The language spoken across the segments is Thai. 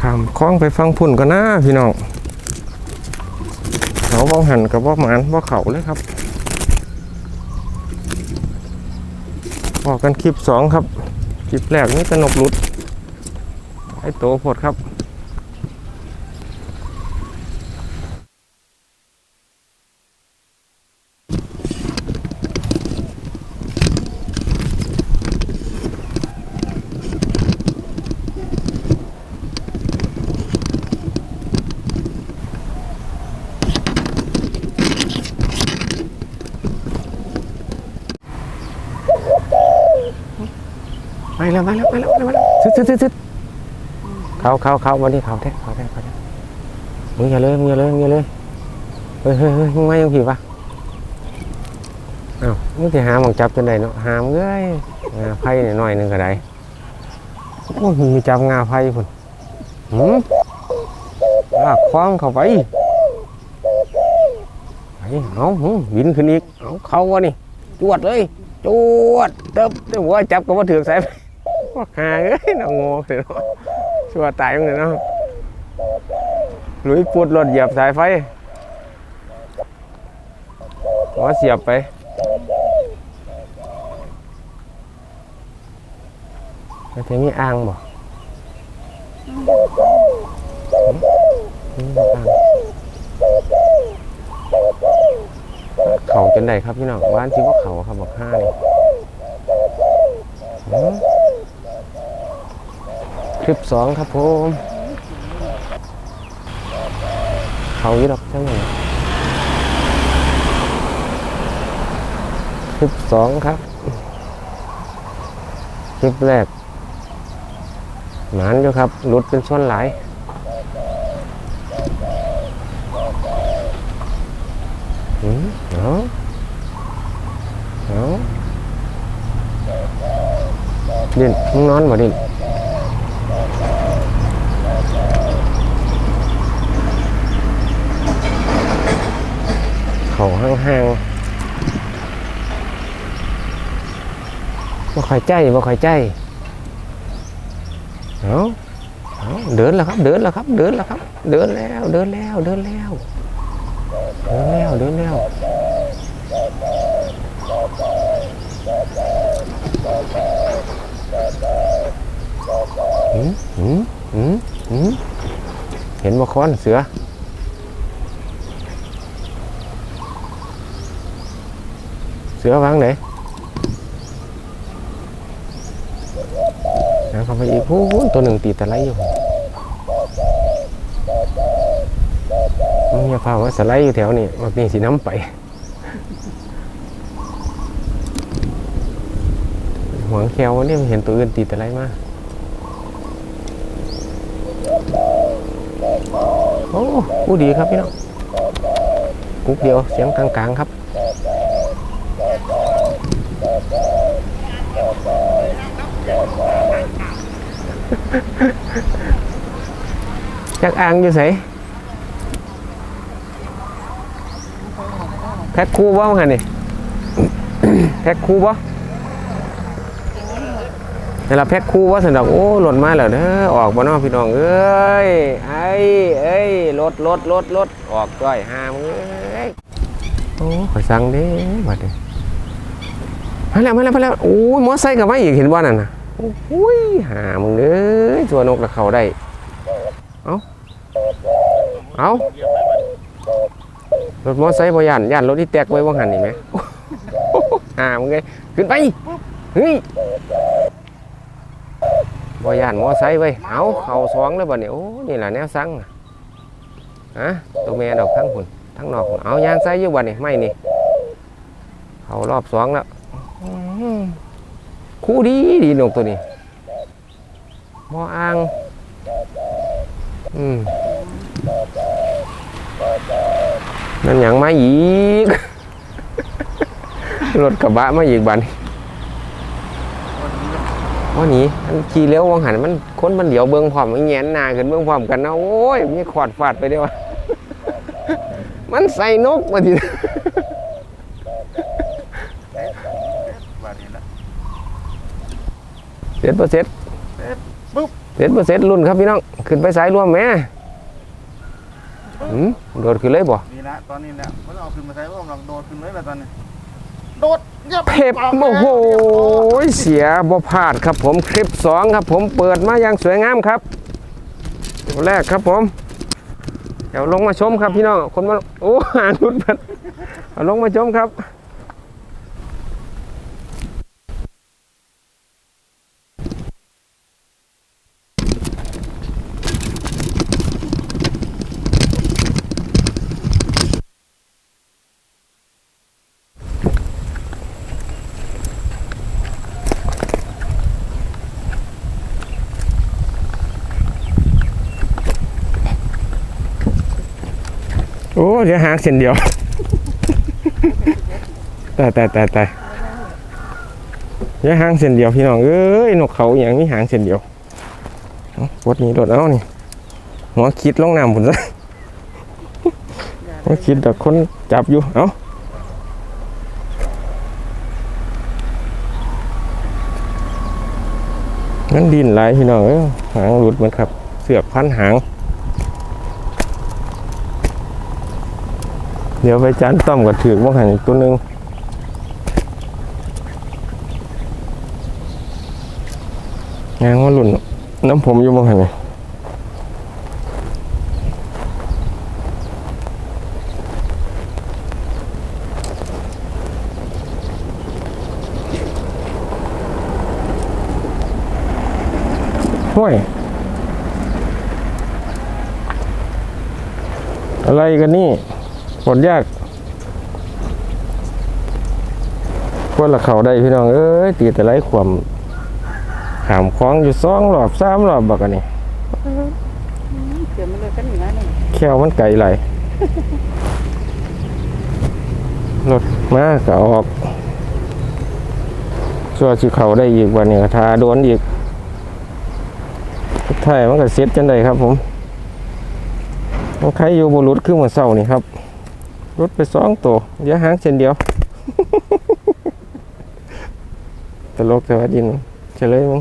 ข้ามคล้องไปฟังพุ่นก็น่าพี่น้องเขาบ่หันกับบ่หมานบ่เขาเลยครับบอกกันคลิปสองครับ คลิปแรกนี่ตนกหลุดไอ้โตโพดครับ ไปแล้วไปแล้วไปแล้วไปแล้วซึดซึดซึดซึดเขาเขาเขาวันนี้เขาแท้เขาแท้เขาแท้มึงอย่าเลยมึงอย่าเลยมึงอย่าเลยเฮ้ยเฮ้ยเฮ้ยมึงไม่ยังผีปะอ้าวมึงจะหาหมองจับจนได้เนาะหามเอ้ยงาไผ่หน่อยหนึ่งก็ได้โอ้ยมึงมีจับงาไผ่พุ่นหืมลากคว้างเข้าไปไปเอาหืมบินขึ้นอีกเอาเข้าวะนี่จวดเลยจวดเติบเติบหัวจับก็มาถือสาย ไฟว่าหาเอ้ยน่างงเสียเนาะชัวตายมั้งเลยเนาะลุยปุดรถเหยียบสายไฟหัวเสียบไปแล้วเทมีอ่างบ่อืมอ่างเขาจนได้ครับพี่น้องบ้านที่ว่าเขาครับบอกห้าเนี่อืมค ลิปสองครับผมเขาอยู่ดอกจังหวะคลิปสองครับคลิปแรกหมานอยู่ครับหลุดเป็นส่วนหลายอืมเอาเอาดินมึงนอนบ่ดิน เขาห่างๆบ่ค่อยใจบ่ค่อยใจเอาเอาเดินแล้วครับ เดินแล้วครับ เดินแล้วครับ เดินแล้ว เดินแล้ว เดินแล้ว เดินแล้ว เดินแล้วเห็นบ่คอนเสือ เสือวางไหนแล้วเข้าไปอีกพูนตัวหนึ่งตีตะไลอยู่มึงอย่าพาว่าสไลด์อยู่แถวนี้มันนี่สีน้ำไปหวงแคววันนี้มันเห็นตัวอื่นตีตะไลมาโอ้ผู้ดีครับพี่น้องกุ๊กเดียวเสียงกลางๆครับ จักอ่างอยู่ไสแพ็คคู่บ่ฮะนี่แพ็คคู่บ่นี่ละแพ็คคู่ว่าสนอกโอ้หล่นมาแล้วเด้อออกบ่เน้องพี่น้องเอ้ยไอ้เอ้ยรถรถรถรถออกจ้อยหามึงเอ้ยโอ้ขอยสั่งเด้บัดนี้มาแล้วมาแล้วมาแล้วโอ้ยมอไซค์กับมาอีกเห็นบ่นั่นน่ะ โอ้ยหามึงเอ้ยตัวนกละเขาได้ เอาเอารถมอไซค์บ่ย่านยานรถที่แตกไว้ว่างหันนี่ไหมอ่ามึงไงขึ้นไป เฮ้ยบ่ย่านมอไซค์ไว้เอาเขาสองเลยบ่เนี่ยโอ้นี่แหละแนวสั่งน่ะฮะตัวแม่ดอกทั้งหุ่นทั้งนอก เอายางใส่อยู่บ่เนี่ยไม่นี่เขารอบสองแล้ว คู่ดีดีนกตัวนี้บ่อ่างอืมนั่นหยังมาอีก รถกระบะมาอีกบันว่านีมันขี่เร็ววังหันมันค้นมันเดี๋ยวเบิ้องพร้อมมันแงนหน้าขึ้นเบิ้องพร้อมกันนะโอ้ยมีขอดฟาดไปเดียวมันใส่นกมาที บาดนี้ละ เสร็จปะเสร็จปุ๊บเสร็จบ่เสร็จรุ่นครับพี่น้อง ขึ้นไปสายรวมแหม่หืมโดดขึ้นเลยบ่นี่นะตอนนี้เนี่ยมันเอาขึ้นมาใส่ว่าเราโดดขึ้นเลยละตอนนี้ โดดยับเพ็บโอ้โหเสียบ่พลาดครับผมคลิปสองครับผมเปิดมาอย่างสวยงามครับตัวแรกครับผม เดี๋ยวลงมาชมครับพี่น้องคนมาโอ้หางรุดมันเอาลงมาชมครับ โอ้เดี๋ยวหางเส้นเดียวแต่แต่แต่แต่เดี๋ยวหางเส้นเดียวพี่น้องเอ้ยนกเขาอย่างนี้หางเส้นเดียวเอาวดนี้โดดเอานี่หัวคิดลงน้ำผุนซะหัวคิดแต่คนจับอยู่เอามันดินหลพี่น้องเอ้ยหางหลุดเหมือนครับ เสือกพันหาง เดี๋ยวไปจานต้อมกับถือว่าหันอีกตัวหนึ่งงานว่าหลุ่นน้ำผมอยู่บ้างหันห้วยอะไรกันนี่ ผลยากควรละเขาได้พี่น้องเอ้ยตีแต่ไรขวมหามคล้องอยู่สองรอบสามรอบบักอันนี่เดี๋ยวมันเลยกันอย่างนั้นเลยแควมันไกลไหลรถมาก็ออกส่วนสิเขาได้อีกวันนี้ก็ทาโดนอีกสุดท้ายมันก็เซ็ตจังไดครับผมมันใครอยู่บรุษขึ้นมาเศร้านี่ครับ รถไปสองตัวเดี๋ยวหางเส้นเดียว ตลกแต่ว่าดินเฉลยมึง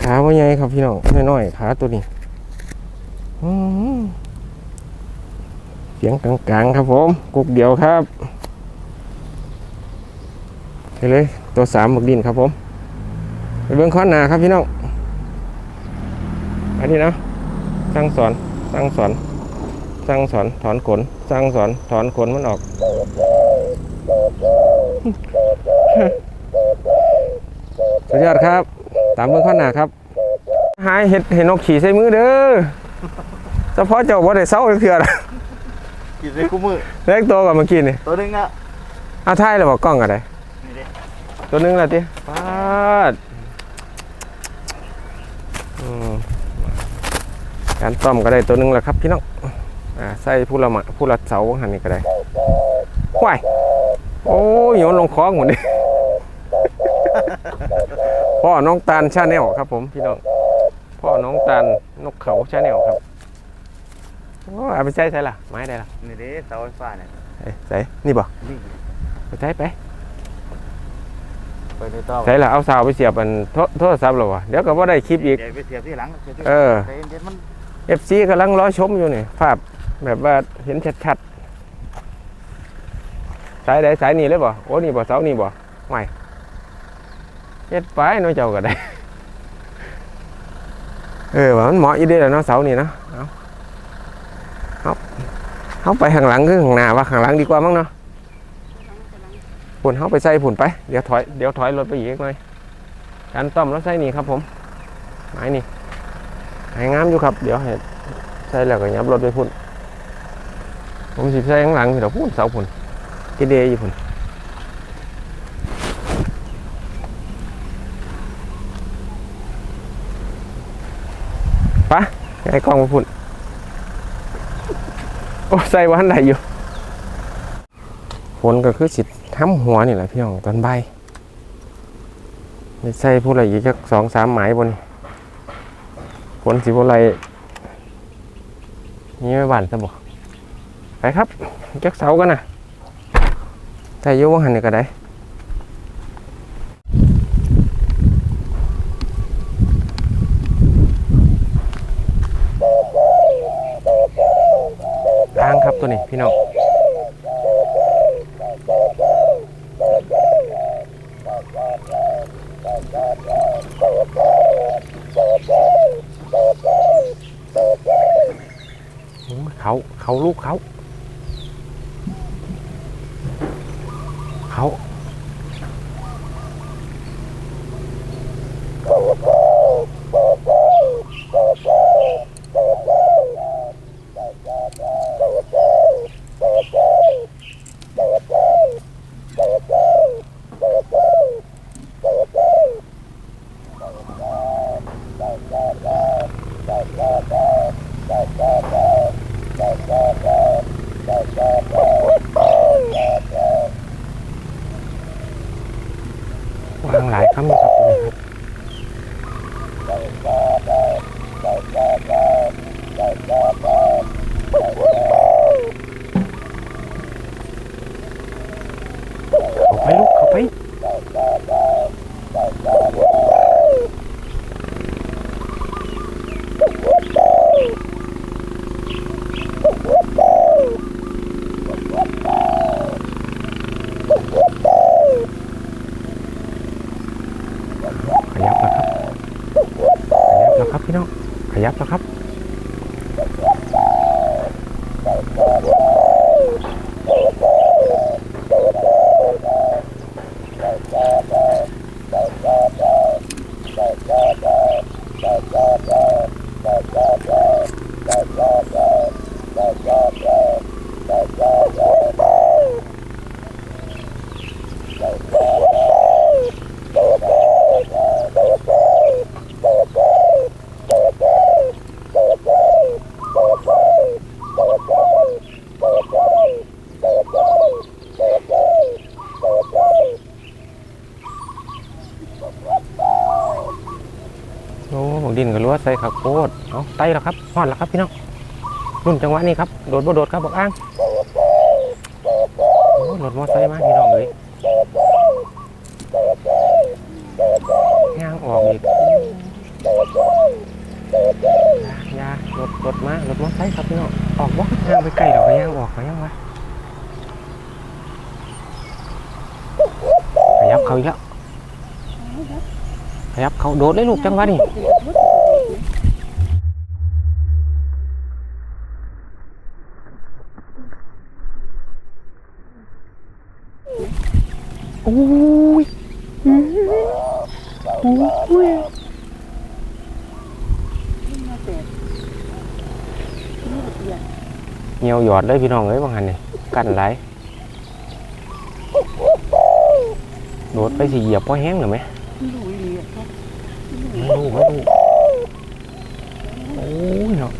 ขาว่าไงครับพี่น้องน้อยๆขาตัวนี้เสียงกลางๆ ครับผมกุกเดียวครับไปเลยตัวสามหมึกดินครับผมไปเบื้องข้อหนาครับพี่น้อง อันนี้นะสั่งสอนสั่งสอน สั่งสอนถอนขนสั่งสอนถอนขนมันออก สุดยอดครับ ตามเบื้องข้างหน้าครับ หายเห็ดเห็ดนกขี่ใส่มือเด้อเฉพาะเจ้าบ่ได้เศร้าเถื่อนกินได้คู่มือเล็กตัวกว่าเมื่อกี้นี่ตัวหนึงอะเอาท้ายเลยบอกกล้องอะไรนี่ดิตัวหนึงละติปาดอืมการต้อมก็ได้ตัวหนึงแล้วครับพี่น้อง อ่าใส่ผู้ละหมาผู้ละเสาหันนี่ก็ได้ควายโอ้ยโยนลงคลองหมดเลยพ่อน้องตาลชาแนลครับ ผมพี่น้องพ่อน้องตาลนกเขาชาแนลครับโอ้เอาไปใช้ใช่ล่ะไม้ได้ล่ะนี่ดิเสาไฟฟ้าเนี่ยเอ้ยใส่นี่บ่นี่ไปใช้ไปไปในต่อใส่ล่ะเอาสาวไปเสียบอันโทโทรศัพท์เราวะเดี๋ยวก็บ่ได้คลิปอีก เดี๋ยวไปเสียบที่หลังสียบที่เออ ใจเย็นๆมัน FC กำลังรอชมอยู่นี่ภาพ แบบว่าเห็นชัดๆสายใดสายนี้เลยบ่โอ้นี่บ่เสานี่บ่ไม่เฮ็ดไปเน้อยเจ้าก็ได้เออว่ามันเหมาะอีเด้อแล้วเนาะเสานี่เนาะเอาเอาเอาไปข้างหลังคือข้างหน้าว่าข้างหลังดีกว่ามั้งเนาะพุ่นเฮาไปใส่พุ่นไปเดี๋ยวถอยเดี๋ยวถอยรถไปอีกหน่อยการต้อมรถใส่นี่ครับผมไม้นี่หายงามอยู่ครับ เดี๋ยวให้ใส่แล้วก็ยับรถไปพุ่น ผมสิใส่ข้างหลังพี่เราพุ่นเสาพุ่นกิเดอยู่พุ่นปะไอ้กล้องมาพุ่นโอ้ใส่วันใดอยู่ฝนก็คือสิทำหัวนี่แหละพี่น้องตอนใบไม่ใส่พูดอะไรอีกจักสองสามหมายบนฝนสีโบไรนี่ไม่หวานซะบ่ ไปครับจักเสากันนะแต่ยว่าหันนี่ก็ได้อ้างครับตัวนี้พี่น้องเขาเขาลูกเขา ยับแล้วครับ ดินกับรั้วใส่ขับโคตรเอาไตแล้วครับพอดแล้วครับพี่น้องรุ่นจังหวะนี้ครับโดดบ่โดดครับบอกอ้างโอ้รถมอไซค์มาพี่น้องเลยย่างออกอีกยารถรถมารถมอไซค์ครับพี่น้องออกบ่ย่างไปไกลดอกย่างออกก็ย่างวะขยับเขาอีกแล้วขยับเขาโดดเลยลูกจังหวะนี้ โอ้ยโอ้ยเหี่ยวหยอดเลยพี่น้องเอ้ยบางหันนี่กันไหลโดดไปสิเหยียบพ่อแห้งหรือไหมดูอีหลีอะครับไม่รู้ไม่รู้โอ้ยเนาะ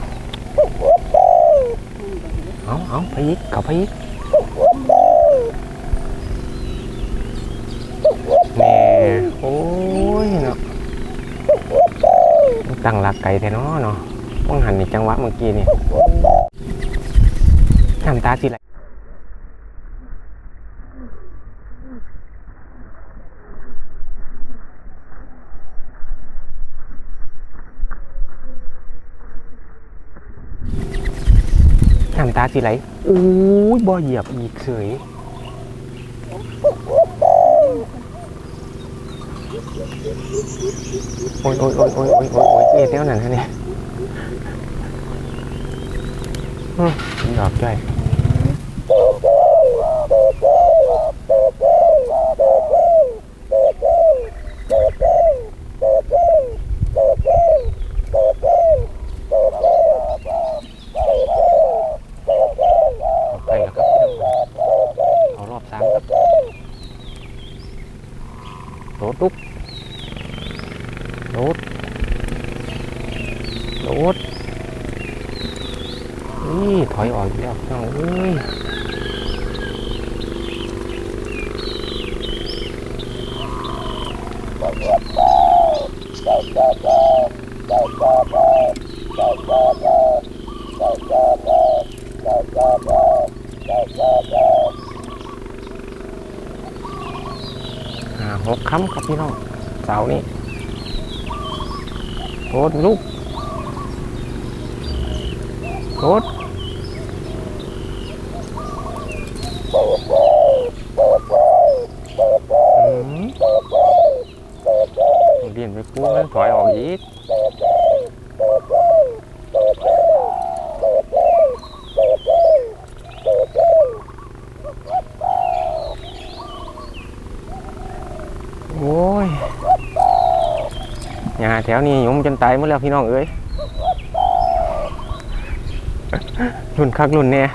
เอาเอาไปอีกเขาไปอีกแม่โอ้ยเนาะตั้งหลักไก่แท้เนาะเนาะบางหันนี่จังหวะเมื่อกี้นี่น้ำตาสิไหลน้ำตาสิไหลโอ้ยบ่เหยียบอีกเฉย โอ้ยโอ้ยโอ้ยโอ้ยโอ้ยโอ้ยโอ้ยเจ็บเท่านั้นฮะเนี่ยอืมดอกจ้อย หกคำครับพี่น้องเสานี่โคตรลูกโคตรเบี่ยนไปกู้มันถอยออกอีก แถวนี้ยุมจนตายหมดแล้วพี่น้องเอ้ยรุ่นคักรุ่นเนี่ย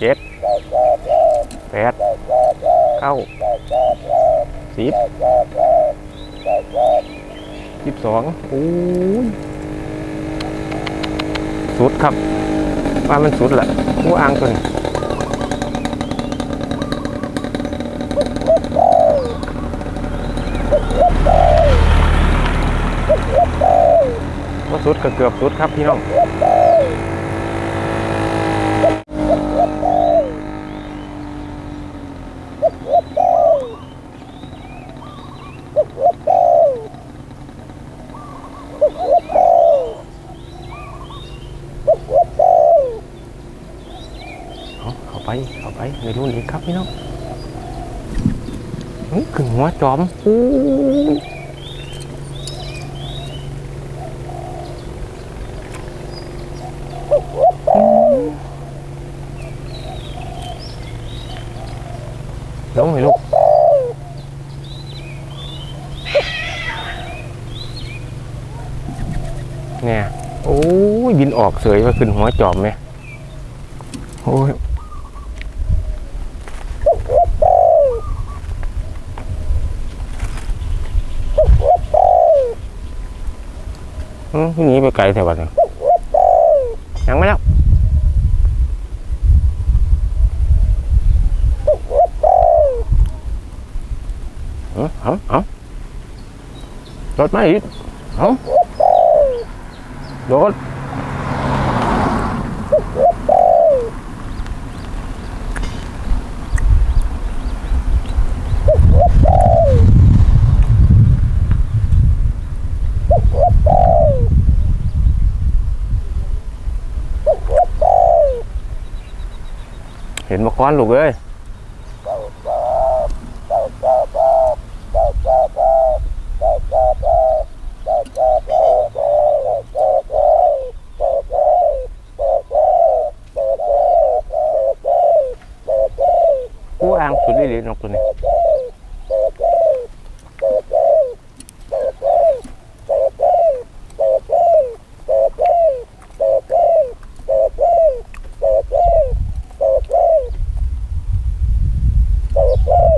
เจ็ดแปดเก้าสิบสิบสองโอ้ สุดครับ ว่ามันสุดแหละงูอ่างตัวนี้ว่าสุดก็เกือบสุดครับพี่น้อง เอาเข้าไป เข้าไปไม่รู้อีกครับพี่น้องขึ้นหัวจอมอู้ลงไหมลูกเนี่ยโอ้ยบินออกเสยมาขึ้นหัวจอมไหมโอ้ย อืมหนีไปไกลแถวบ้านยังไม่แล้วเอาเอาเอารถมาอีกเอาโดด เห็นมาค้อนลูกเอ้ยกูอ่างสุดเลยนกตัวนี้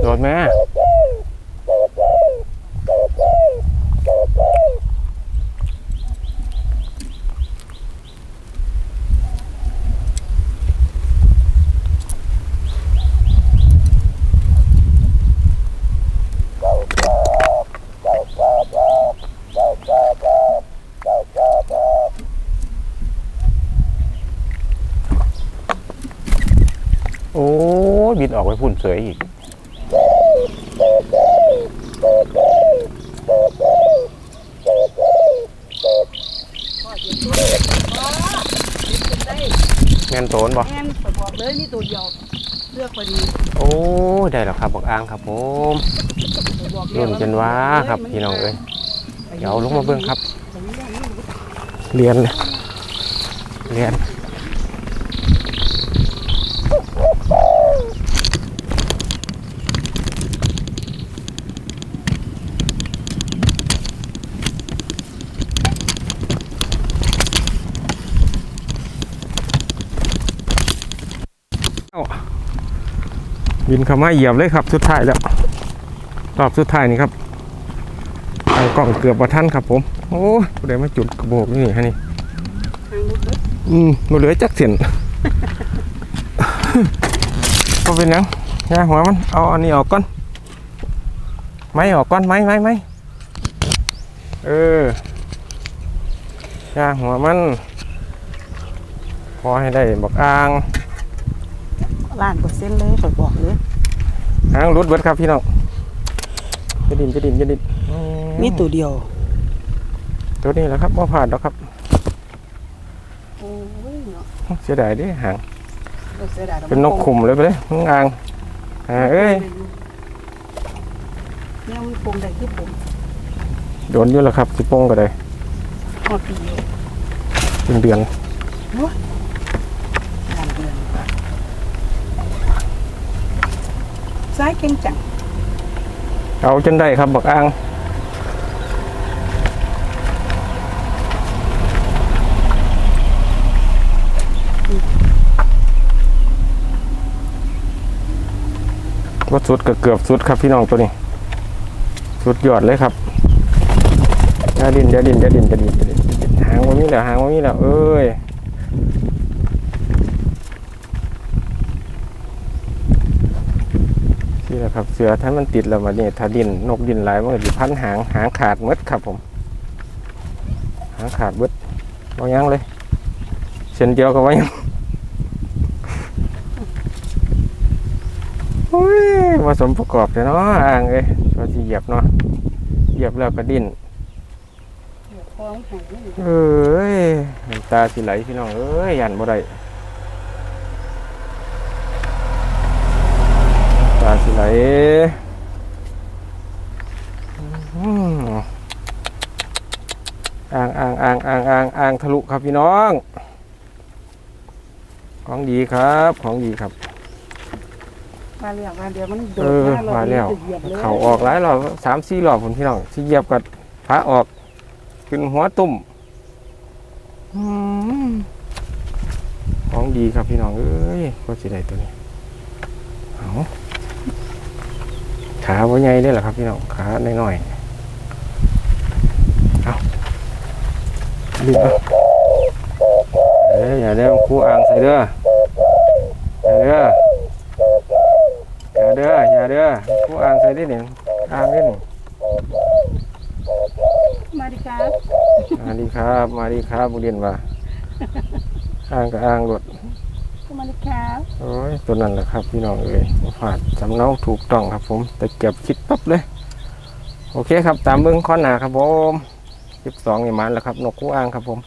โดดแม่โอ้ยบิน ออกไปพุ่นเสยอีก แม่นโตนบ่แม่นไปบอกเลยนี่ตัวเดียวเลือกพอดีโอ้ยได้แล้วครับบอกอ่างครับผมไปบอกแล้วรุ่นจนว่าครับพี่น้องเอ้ยเดี๋ยวลงมาเบิ่งครับ เรียนเลยเรียนเอ้า บินเข้ามาเหยียบเลยครับสุดท้ายแล้วรอบสุดท้ายนี่ครับเอากล่องเกือบประทันครับผม โอ้ยผู้ใดมาจุดกระโบกนี่ฮะนี่อืมบ่เหลือจักเส้นก็เป็นยังงาหัวมันเอาอันนี้ออกก่อนไม้ออกก่อนไม้ไม้ไม้เออยาหัวมันพอให้ได้บอกอ่าง ล้านเปอร์เซ็นต์เลยไปบอกเลยหางรุดเบิดครับพี่น้องจะดินจะดินจะดินอืมีตัวเดียวตัวนี้แหละครับว่าผ่านแล้วครับโอ้ยเนาะเสียดายเดิหาง บ่เสียดายดอเป็นนกขุมเลยไปเลยมึงอ่างอ่าเอ้ย เนี่ยมันปงได้คือผมโดนอยู่แล้วครับสิโป้งก็ได้หอดปีเป็นเดือนงานเดือน ซ้ายเก่งจังเอาจนได้ครับบักอ่างว่าสุดก็เกือบสุดครับพี่น้องตัวนี้ สุดยอดเลยครับยาดินยาดินยาดินยาดินยาดินอย่าดินหางว่ามีแล้วหางว่ามีแล้วเอ้ยนี่แหละ ครับเสือถ้ามันติดแล้วมาเนี่ยถ้าดินนกดินหลายมันก็จะพันหางหางขาดหมดครับผม หางขาดเบิดว่ายังเลยเส้นเดียวกับว่ายังโอ้ยผสมประกอบเลยเนาะอ่างเอ้ยก็จะเหยียบเนาะเหยียบแล้วก็ดิ้นเดี๋ยวพอมันหายนี่เอ้ยน้ำตาสิไหลพี่น้องเอ้ยยันบ่ได้น้ำ ตาสิไหลอ่างอ่างอ่างอ่างอ่างอ่างทะลุครับพี่น้อง ของดีครับ ของดีครับ มาเรียกมาเดี๋ยวมันโดเอดอมาแล้วเหยียบเลยเขาออกหลายรอบสามสี่รอบผมพี่น้องที่เหยียบกับพระออก ขึ้นหัวตุ่มอืมของดีครับพี่น้องเอ้ยก็สิได้ตัวนี้เอา ขาว่าใหญ่ได้อเหรอครับพี่น้องขาน้อยๆเอารีบเอาเอ้ยอย่าได้คู่อ่างใส่เด้ออย่าเด้ออย่าเด้ออย่าเด้อคู่อ่างใส่ได้หนิอ่างได้หนิมาดิครับมาดีครับมาดีครับบุเรียนว่าอ่างกับอ่างรถ มาลิครับโอ้ยตัวนั้นแหละครับพี่น้องเอ้ยฝาดสำเนาถูกต้องครับ ผมแต่เก็บคิดปั๊บเลย โอเคครับ ตามเบื้องข้อหนาครับผมสิบสองนี่มันแล้วครับ นกคู่อ่างครับผม